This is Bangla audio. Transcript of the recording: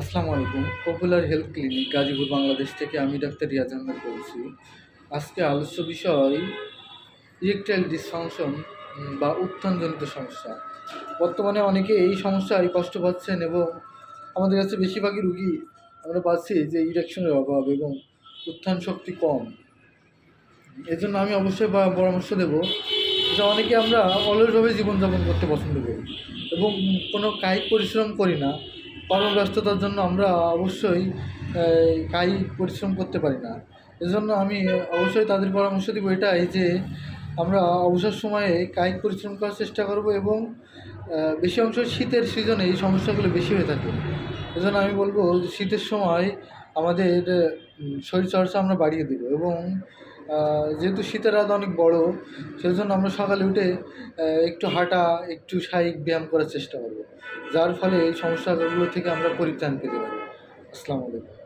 আসসালামু আলাইকুম। Popular health clinic, Gazipur, Bangladesh থেকে আমি ডাক্তার রিয়াজ আহমেদ বলছি। আজকে আলোচ্য বিষয়, ইরেকটাইল ডিসফাংশন বা উত্থানজনিত সমস্যা। বর্তমানে অনেকে এই সমস্যায় কষ্ট পাচ্ছেন এবং আমাদের কাছে বেশিরভাগই রুগী আমরা পাচ্ছি যে ইরেকশনের অভাব এবং উত্থান শক্তি কম। এজন্য আমি অবশ্যই পরামর্শ দেব যে অনেকে আমরা অলসভাবে জীবনযাপন করতে পছন্দ করি এবং কোনো কায়িক পরিশ্রম করি না। কর্মব্যস্ততার জন্য আমরা অবশ্যই কায়িক পরিশ্রম করতে পারি না। এজন্য আমি অবশ্যই তাদের পরামর্শ দেবো এটাই যে, আমরা অবসর সময়ে কায়িক পরিশ্রম করার চেষ্টা করব এবং বেশি অংশ শীতের সিজনে এই সমস্যাগুলো বেশি হয়ে থাকে। এজন্য আমি বলব শীতের সময় আমাদের শরীরচর্চা আমরা বাড়িয়ে দেবো এবং যেহেতু শীতের রাত অনেক বড় সেই জন্য আমরা সকালে উঠে একটু হাঁটা, একটু শারীরিক ব্যায়াম করার চেষ্টা করব। যার ফলে এই সমস্যাগুলো থেকে আমরা পরিত্রাণ পেতে পারি। আসসালামু আলাইকুম।